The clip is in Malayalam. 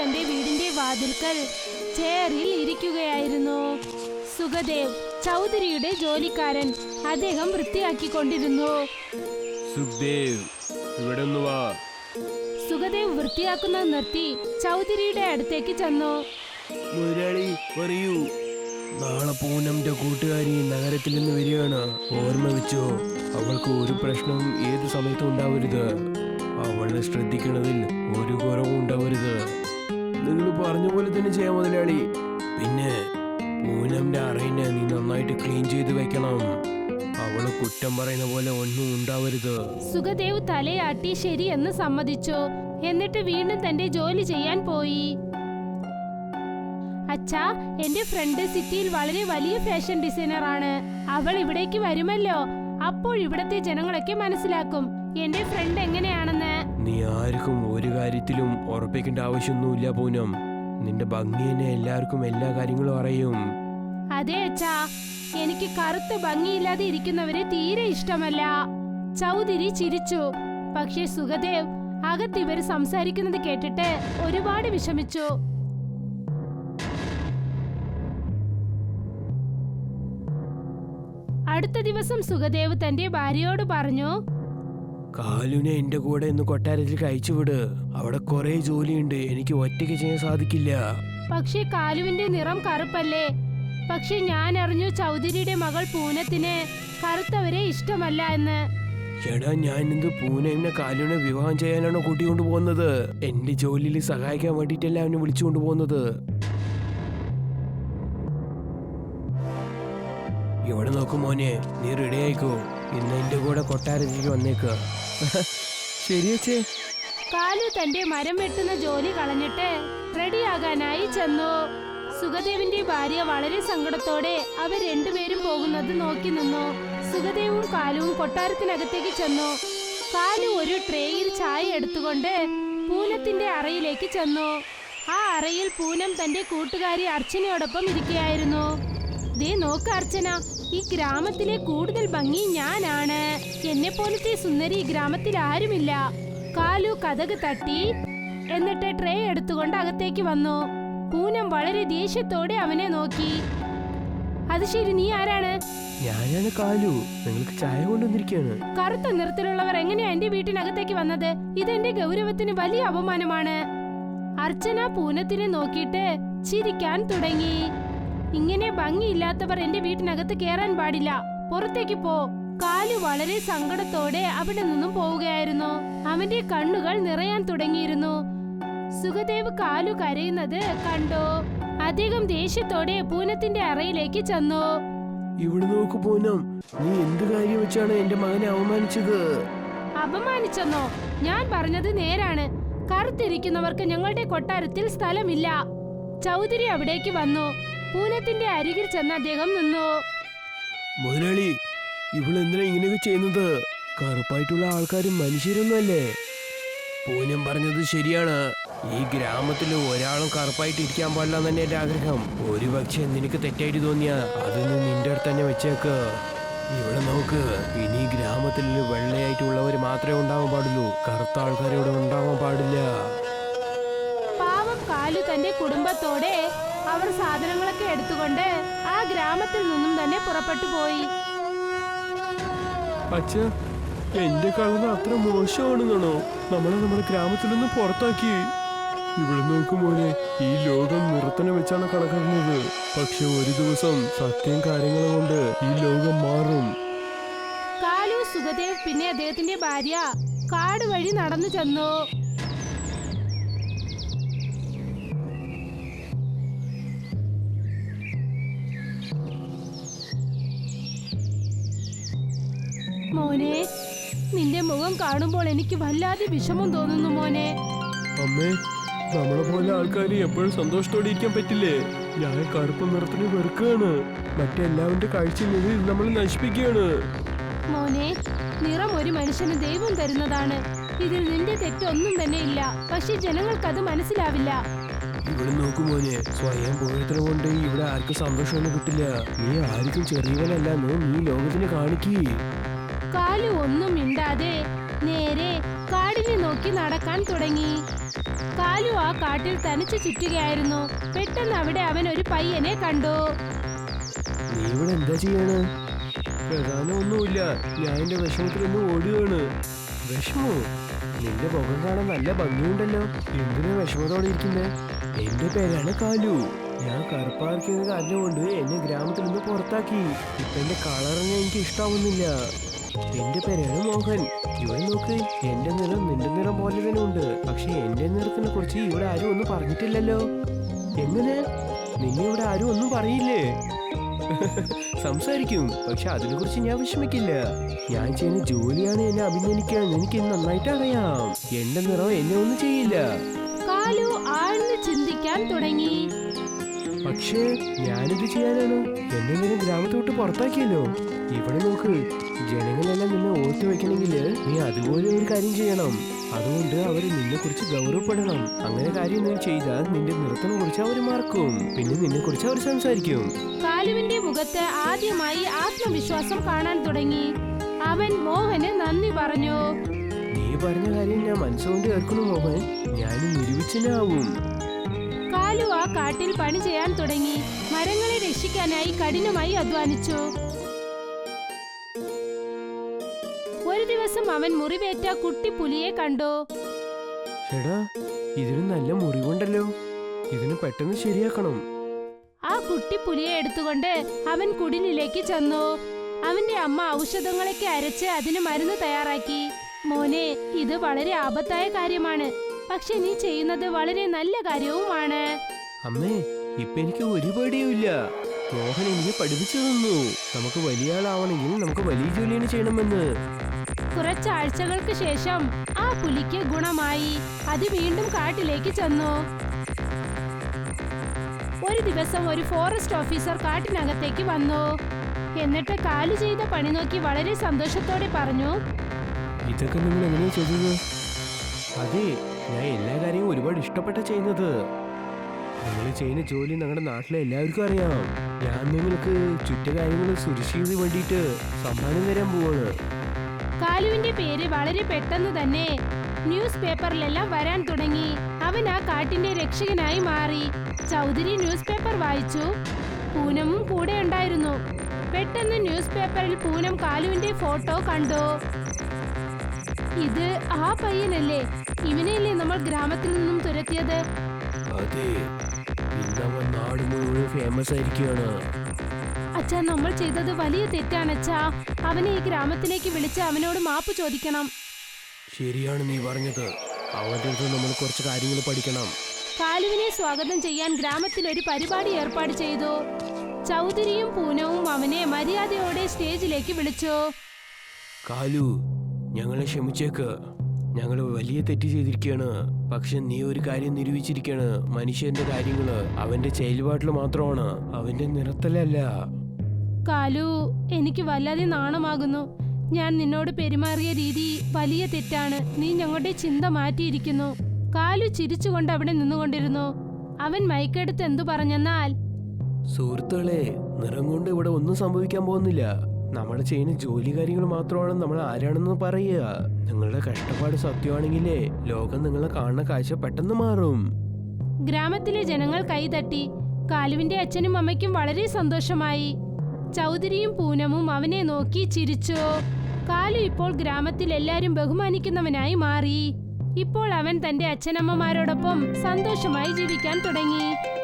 തന്റെ വീടിന്റെ വാതിൽക്കൽ ചെയറിൽ ഇരിക്കുകയായിരുന്നു. സുഖദേവ് ചൗധരിയുടെ ജോലിക്കാരൻ അദ്ദേഹം വൃത്തിയാക്കിക്കൊണ്ടിരുന്നു. സുഖ്ദേവ് ഇവിടെ ഒന്ന് വാ. സുഖദേവ് വൃത്തിയാക്കുന്ന നിർത്തി ചൗധരിയുടെ അടുത്തേക്ക് ചെന്നു. മുരളി പറയൂ. നാളെ പൂനമിന്റെ കൂട്ടുകാരി നഗരത്തിൽ നിന്ന് വരികയാണ്. ഓർമ്മ വെച്ചോ അവൾക്ക് ഒരു പ്രശ്നവും ഏത് സമയത്തും ഉണ്ടാവരുത്. അവളെ ശ്രദ്ധിക്കണതിൽ ഒരു കുറവും ഉണ്ടാവരുത് നിങ്ങൾ പറഞ്ഞ പോലെ തന്നെ ചെയ്യാം മുതലാളി. പിന്നെ പൂനമിന്റെ അറയിനെ നീ നന്നായിട്ട് ക്ലീൻ ചെയ്ത് വെക്കണം. അവൾ കുറ്റം പറയുന്ന പോലെ ഒന്നും ഉണ്ടാവരുത്. സുഖദേവ് തലയാട്ടി ശരിയെന്ന് സമ്മതിച്ചു. എന്നിട്ട് വീണ്ടും തന്റെ ജോലി ചെയ്യാൻ പോയി. അച്ഛാ എന്റെ ഫ്രണ്ട് സിറ്റിയിൽ വളരെ വലിയ ഫാഷൻ ഡിസൈനർ ആണ്. അവൾ ഇവിടേക്ക് വരുമല്ലോ. അപ്പോൾ ഇവിടത്തെ ജനങ്ങളൊക്കെ മനസ്സിലാക്കും. എന്റെ ഫ്രണ്ട് എങ്ങനെയാണെന്ന്. നീ ആർക്കും ഒരു കാര്യത്തിലും ഉറപ്പിക്കേണ്ട ആവശ്യമൊന്നുമില്ല പൂനം. നിന്റെ ഭംഗി തന്നെ എല്ലാവർക്കും എല്ലാ കാര്യങ്ങളും അറിയും. അതെ അച്ഛാ. എനിക്ക് കറുത്ത ഭംഗിയില്ലാതെ ഇരിക്കുന്നവരെ തീരെ ഇഷ്ടമല്ല. ചൗധരി ചിരിച്ചു. പക്ഷേ സുഖദേവ് അകത്ത് ഇവർ സംസാരിക്കുന്നത് കേട്ടിട്ട് ഒരുപാട് വിഷമിച്ചു. അടുത്ത ദിവസം സുഖദേവ് തന്റെ ഭാര്യയോട് പറഞ്ഞു കാലുനെ എന്റെ കൂടെ ഇന്ന് കൊട്ടാരത്തിൽ കഴിച്ചു വിട്. അവിടെ കുറെ ജോലിയുണ്ട്. എനിക്ക് ഒറ്റയ്ക്ക് ചെയ്യാൻ സാധിക്കില്ല. പക്ഷേ കാലുവിന്റെ നിറം കറുപ്പല്ലേ? പക്ഷെ ഞാൻ അറിഞ്ഞു ചൗധരിയുടെ മകൾ പൂനത്തിന് കറുത്തവരെ ഇഷ്ടമല്ല എന്ന്. എടാ ഞാൻ ഇന്ന് പൂനെ കാലുവിനെ വിവാഹം ചെയ്യാനാണോ കൂട്ടിക്കൊണ്ടു പോകുന്നത് എന്റെ ജോലിയിൽ സഹായിക്കാൻ വേണ്ടിയിട്ടല്ല അവനെ വിളിച്ചുകൊണ്ടു പോകുന്നത് ഇവിടെ നോക്കും മോനെ? നീ റെഡി ആയിക്കോ? ഇന്ന് എന്റെ കൂടെ കൊട്ടാരത്തിലേക്ക് വന്നേക്ക. ശരിയച്ചേ കാലു തന്റെ മരം വെട്ടുന്ന ജോലി കളഞ്ഞിട്ട് റെഡിയാകാനായി ചെന്നു. സുഖദേവിന്റെ ഭാര്യ വളരെ സങ്കടത്തോടെ അവർ രണ്ടുപേരും പോകുന്നത് നോക്കി നിന്നു. സുഖദേവും കാലുവും കൊട്ടാരത്തിനകത്തേക്ക് ചെന്നു. കാലു ഒരു ട്രേയിൽ ചായ എടുത്തുകൊണ്ട് പൂനത്തിന്റെ അറയിലേക്ക് ചെന്നു. ആ അറയിൽ പൂനം തന്റെ കൂട്ടുകാരി അർച്ചനയോടൊപ്പം ഇരിക്കുകയായിരുന്നു. ദേ നോക്ക് അർച്ചന ഈ ഗ്രാമത്തിലെ കൂടുതൽ ഭംഗി ഞാനാണ്. എന്നെ പോലത്തെ സുന്ദരി ഈ ഗ്രാമത്തിൽ ആരുമില്ല. കാലു കഥക് തട്ടി എന്നിട്ട് ട്രേ എടുത്തുകൊണ്ട് അകത്തേക്ക് വന്നു. പൂനം വളരെ ദേഷ്യത്തോടെ അവനെ നോക്കി. അത് ശരി നീ ആരാണ്? ഞാനാണ് കാലു. നിങ്ങൾക്ക് ചായ കൊണ്ടുവന്നിരിക്കുകയാണ്. കറുത്ത നിറത്തിലുള്ളവർ എങ്ങനെയാ എന്റെ വീട്ടിനകത്തേക്ക് വന്നത്? ഇതെന്റെ ഗൗരവത്തിന് വലിയ അപമാനമാണ്. അർച്ചന പൂനത്തിനെ നോക്കിയിട്ട് ചിരിക്കാൻ തുടങ്ങി. ഇങ്ങനെ ഭംഗിയില്ലാത്തവർ എന്റെ വീട്ടിനകത്ത് കേറാൻ പാടില്ല. പുറത്തേക്ക് പോ. കാലു വളരെ സങ്കടത്തോടെ അവിടെ നിന്നും പോവുകയായിരുന്നു. അവന്റെ കണ്ണുകൾ നിറയാൻ തുടങ്ങിയിരുന്നു. സുഖദേവ് കാലു കരയുന്നത് കണ്ടോ. അദ്ദേഹം ദേഷ്യത്തോടെ പൂനത്തിന്റെ അറയിലേക്ക് ചെന്നു. ഇവിടെ നോക്ക് പൂനം. നീ എന്ത് കാര്യം വെച്ചാണ് എന്റെ മകനെ അവമാനിച്ചത് അപമാനിച്ചെന്നോ? ഞാൻ പറഞ്ഞത് നേരാണ്. കറുത്തിരിക്കുന്നവർക്ക് ഞങ്ങളുടെ കൊട്ടാരത്തിൽ സ്ഥലമില്ല. ചൗധരി അവിടേക്ക് വന്നു. പൂനത്തിന്റെ അരികിൽ ചെന്ന് അദ്ദേഹം നിന്നു. മുതലാളി ഇവളെന്തിനാ ഇങ്ങനെയൊക്കെ ചെയ്യുന്നത്? കറുപ്പായിട്ടുള്ള ആൾക്കാർ മനുഷ്യരൊന്നുമല്ലേ? പൂനം പറഞ്ഞത് ശരിയാണ്. ഈ ഗ്രാമത്തിൽ ഒരാളും കറുപ്പായിട്ട് ഇരിക്കാൻ പാടില്ല തന്നെ എന്റെ ആഗ്രഹം. ഒരു പക്ഷെ നിനക്ക് തെറ്റായിട്ട് തോന്നിയ അതൊന്ന് നിന്റെ അടുത്ത് തന്നെ വെച്ചേക്ക്. ഇവിടെ നമുക്ക് ഇനി ഗ്രാമത്തിൽ വെള്ളയായിട്ടുള്ളവർ മാത്രമേ ഉണ്ടാവാൻ പാടുള്ളൂ. കറുത്ത ആൾക്കാരോട് ഉണ്ടാവാൻ പാടില്ല. കാലു തന്റെ കുടുംബത്തോടെ അവർ സാധനങ്ങളൊക്കെ എടുത്തുകൊണ്ട് ആ ഗ്രാമത്തിൽ നിന്നും തന്നെ പുറപ്പെട്ടു പോയി. അച്ഛ എന്റെ കഴിവ് അത്ര മോശമാണെന്നാണോ? നമ്മളെ നമ്മുടെ ഗ്രാമത്തിൽ നിന്ന് പുറത്താക്കി. ഇവിടെ നോക്കുമോനെ ഈ ലോകം നിറത്തിനെ വെച്ചാണ് കണക്കാക്കുന്നത്. പക്ഷെ ഒരു ദിവസം സത്യം കാര്യങ്ങളും കൊണ്ട് ഈ ലോകം മാറും. കാലു സുഖദേവ് പിന്നെ അദ്ദേഹത്തിന്റെ ഭാര്യ കാട് വഴി നടന്നു ചെന്നു. മോനെ നിന്റെ മുഖം കാണുമ്പോൾ എനിക്ക് വല്ലാതെ വിഷമം തോന്നുന്നു മോനെ. അമ്മേ നമ്മളെ പോലെ ആൾക്കാർ എപ്പോഴും സന്തോഷത്തോടെ ഇരിക്കാൻ പറ്റില്ലേ? ഞാൻ കറുപ്പ് നിറത്തിന് വെറുക്കുകയാണ്. മറ്റെല്ലാവരുടെ കാഴ്ചയിൽ നമ്മൾ നശിപ്പിക്കുകയാണ്. മോനെ നിറം ഒരു മനുഷ്യന് ദൈവം തരുന്നതാണ്. ഇതിൽ നിന്റെ തെറ്റൊന്നും തന്നെ ഇല്ല. പക്ഷെ അത് മനസ്സിലാവില്ല. ഇവിടെ നോക്കു മോനെ സ്വയം പോയത്ര കൊണ്ട് ഇവിടെ ആർക്കും സന്തോഷമൊന്നും കിട്ടില്ല. നീ ആർക്കും ചെറിയവനല്ലെന്ന് നീ ലോകത്തിന് കാണിക്കേ. കാലു ഒന്നും മിണ്ടാതെ നേരെ കാടിനെ നോക്കി നടക്കാൻ തുടങ്ങി. കാലു ആ കാട്ടിൽ തനിച്ചു ചുറ്റുകയായിരുന്നു. പെട്ടെന്ന് അവിടെ അവൻ ഒരു പയ്യനെ കണ്ടു. നീ ഇവിടെ എന്താ ചെയ്യാണ്? പ്രധാനമൊന്നുമില്ല. ഞാൻ എന്റെ വിഷമത്തിലൊന്ന് ഓടുകയാണ് വിഷമോ? നിന്റെ മുഖം കാണാൻ നല്ല ഭംഗിയുണ്ടല്ലോ. എന്തിനാ വിഷമത്തോടെ ഇരിക്കുന്നേ? എന്റെ പേരാണ് കാലു. ഞാൻ കറുപ്പാർക്കുന്ന കാരണം കൊണ്ട് എന്നെ ഗ്രാമത്തിൽ നിന്ന് പുറത്താക്കി. ഇപ്പൊ എന്റെ കളറിനെ എനിക്ക് ഇഷ്ടാവുന്നില്ല എന്റെ പേരാണ് മോഹൻ. ഇവിടെ നോക്ക് എന്റെ നിറം നിന്റെ നിറം പോലെ തന്നെ ഉണ്ട്. പക്ഷെ എന്റെ നിറത്തിനെ കുറിച്ച് ഇവിടെ ആരും ഒന്നും പറഞ്ഞിട്ടില്ലല്ലോ. എങ്ങനെ? നിന്നെ ഇവിടെ ആരും ഒന്നും പറയില്ലേ? സംസാരിക്കും പക്ഷെ അതിനെ കുറിച്ച് ഞാൻ വിഷമിക്കില്ല. ഞാൻ ചെയ്യുന്ന ജോലിയാണ് എന്നെ അഭിനന്ദിക്കാൻ എനിക്ക് നന്നായിട്ട് അറിയാം. എന്റെ നിറം എന്നെ ഒന്നും ചെയ്യില്ല. കാലു ആഴ്ന്ന് ചിന്തിക്കാൻ തുടങ്ങി. പക്ഷേ ഞാനിത് ചെയ്യാനാണ്. എന്നെ ഇങ്ങനെ ഗ്രാമത്തോട്ട് പുറത്താക്കിയല്ലോ. ഇവിടെ നോക്ക് ജനങ്ങളെല്ലാം നിന്നെ ഓർത്തു വെക്കണമെങ്കിൽ നീ അതുപോലെ ഒരു കാര്യം ചെയ്യണം. അതുകൊണ്ട് അവർ നിന്നെ കുറിച്ച് ഗൗരവപ്പെടണം. അങ്ങനെ കാര്യം നീ ചെയ്താൽ നിന്റെ നൃത്തം കുറിച്ച് അവർ മറക്കും. പിന്നെ നിന്നെ കുറിച്ച് അവർ സംസാരിക്കും. കാലുവിന്റെ മുഖത്ത് ആദ്യമായി ആത്മവിശ്വാസം കാണാൻ തുടങ്ങി. അവൻ മോഹന് നന്ദി പറഞ്ഞു. നീ പറഞ്ഞ കാര്യം ഞാൻ മനസ്സുകൊണ്ട് കേൾക്കുന്നു മോഹൻ. ഞാൻ നിരൂപിച്ചനാവും. കാലു ആ കാട്ടിൽ പണി ചെയ്യാൻ തുടങ്ങി. മരങ്ങളെ രക്ഷിക്കാനായി കഠിനമായി അധ്വാനിച്ചു. അവൻ മുറിവേറ്റ കുട്ടി കുട്ടിപ്പുലിയെ കണ്ടോ. എടാ ഇതിന് നല്ല മുറിവുണ്ടല്ലോ. ഇതിന് പെട്ടെന്ന് ശരിയാക്കണം. ആ കുട്ടി കുട്ടിപ്പുലിയെ എടുത്തുകൊണ്ട് അവൻ കുടിലിലേക്ക് ചെന്നു. അവന്റെ അമ്മ ഔഷധങ്ങളൊക്കെ അരച്ച് അതിന് മരുന്ന് തയ്യാറാക്കി. മോനെ ഇത് വളരെ ആപത്തായ കാര്യമാണ്. പക്ഷെ നീ ചെയ്യുന്നത് വളരെ നല്ല കാര്യവുമാണ്. അമ്മേ ഇപ്പൊ എനിക്ക് ഒരു പേടിയുമില്ല. മോഹൻ എനിക്ക് പഠിപ്പിച്ചു തന്നു. നമുക്ക് വലിയ ആളാവണമെങ്കിൽ നമുക്ക് വലിയ ജോലിയാണ് ചെയ്യണമെന്ന്. കുറച്ചാഴ്ചകൾക്ക് ശേഷം ആ പുലിക്ക് ഗുണമായി. അത് വീണ്ടും കാട്ടിലേക്ക് ചെന്നു. ഒരു ദിവസം ഒരു ഫോറസ്റ്റ് ഓഫീസർ കാട്ടിനകത്തേക്ക് വന്നു. എന്നിട്ട് കാലു ചെയ്ത പണി നോക്കി വളരെ സന്തോഷത്തോടെ പറഞ്ഞു ഇതൊക്കെ നിങ്ങൾ എങ്ങനെയാ ചെയ്തത്? അതെ ഞാൻ എല്ലാ കാര്യവും ഒരുപാട് ഇഷ്ടപ്പെട്ട ചെയ്യുന്നത്. നിങ്ങൾ ചെയ്യുന്ന ജോലി ഞങ്ങളുടെ നാട്ടിലെ എല്ലാവർക്കും അറിയാം. ഞാൻ നിങ്ങൾക്ക് ചുറ്റുകാര്യങ്ങൾ സുരക്ഷിത വേണ്ടിയിട്ട് സമ്മാനം തരാൻ പോവാണ്. കാലുവിന്റെ പേര് വളരെ പെട്ടെന്ന് തന്നെ ന്യൂസ് പേപ്പറിലെല്ലാം വരാൻ തുടങ്ങി. അവൻ ആ കാട്ടിന്റെ രക്ഷകനായി മാറി. ചൗധരി ന്യൂസ് പേപ്പർ വായിച്ചു. പൂനമും കൂടെ ഉണ്ടായിരുന്നു. പെട്ടെന്ന് ന്യൂസ് പേപ്പറിൽ പൂനം കാലുവിന്റെ ഫോട്ടോ കണ്ടു. ഇത് ആ പയ്യനല്ലേ? ഇവനെയല്ലേ നമ്മൾ ഗ്രാമത്തിൽ നിന്നും തുരത്തിയത്? അതെ. ഇന്നവൻ നാട് മുഴുവൻ ഫേമസ് ആയിരിക്കുകയാണ്. അച്ഛാ നമ്മൾ ചെയ്തത് വലിയ തെറ്റാണ് അച്ഛാ. അവനെ ഈ ഗ്രാമത്തിലേക്ക് വിളിച്ച് അവനോട് മാപ്പ് ചോദിക്കണം. ശരിയാണ് നീ പറഞ്ഞത്. അവന്റെ അടുത്ത് നമ്മൾ കുറച്ച് കാര്യങ്ങൾ പഠിക്കണം. കാലുവിനെ സ്വാഗതം ചെയ്യാൻ ഗ്രാമത്തിൽ ഒരു പരിപാടി ഏർപ്പാട് ചെയ്തു. ചൗധരിയും പൂനവും അവനെ മര്യാദയോടെ സ്റ്റേജിലേക്ക് വിളിച്ചു. കാലു ഞങ്ങളെ ക്ഷമിച്ചേക്ക്. ഞങ്ങൾ വലിയ തെറ്റ് ചെയ്തിരിക്കുകയാണ്. പക്ഷെ നീ ഒരു കാര്യം നിരൂപിച്ചിരിക്കുകയാണ്. മനുഷ്യന്റെ കാര്യങ്ങൾ അവന്റെ செயல்பாട്ടിൽ മാത്രമാണ്. അവന്റെ നിറത്തിലല്ല. കാലു എനിക്ക് വല്ലാതെ നാണമാകുന്നു. ഞാൻ നിന്നോട് പെരുമാറിയ രീതി വലിയ തെറ്റാണ്. നീ ഞങ്ങളുടെ ചിന്ത മാറ്റിയിരിക്കുന്നു. കാലു ചിരിച്ചുകൊണ്ട് അവിടെ നിന്നുകൊണ്ടിരുന്നു. അവൻ മൈക്കെടുത്ത് എന്തു പറഞ്ഞെന്നാൽ സുഹൃത്തുക്കളെ നിറം കൊണ്ട് ഇവിടെ ഒന്നും സംഭവിക്കാൻ പോകുന്നില്ല. നമ്മൾ ചെയ്യുന്ന ജോലി കാര്യങ്ങൾ മാത്രമാണ് നമ്മൾ ആരാണെന്ന് പറയുക. നിങ്ങളുടെ കഷ്ടപ്പാട് സത്യമാണെങ്കിലേ ലോകം നിങ്ങളെ കാണുന്ന കാഴ്ച പെട്ടെന്ന് മാറും. ഗ്രാമത്തിലെ ജനങ്ങൾ കൈതട്ടി. കാലുവിന്റെ അച്ഛനും അമ്മയ്ക്കും വളരെ സന്തോഷമായി. ചൗധരിയും പൂനമും അവനെ നോക്കി ചിരിച്ചു. കാലു ഇപ്പോൾ ഗ്രാമത്തിൽ എല്ലാരും ബഹുമാനിക്കുന്നവനായി മാറി. ഇപ്പോൾ അവൻ തന്റെ അച്ഛനമ്മമാരോടൊപ്പം സന്തോഷമായി ജീവിക്കാൻ തുടങ്ങി.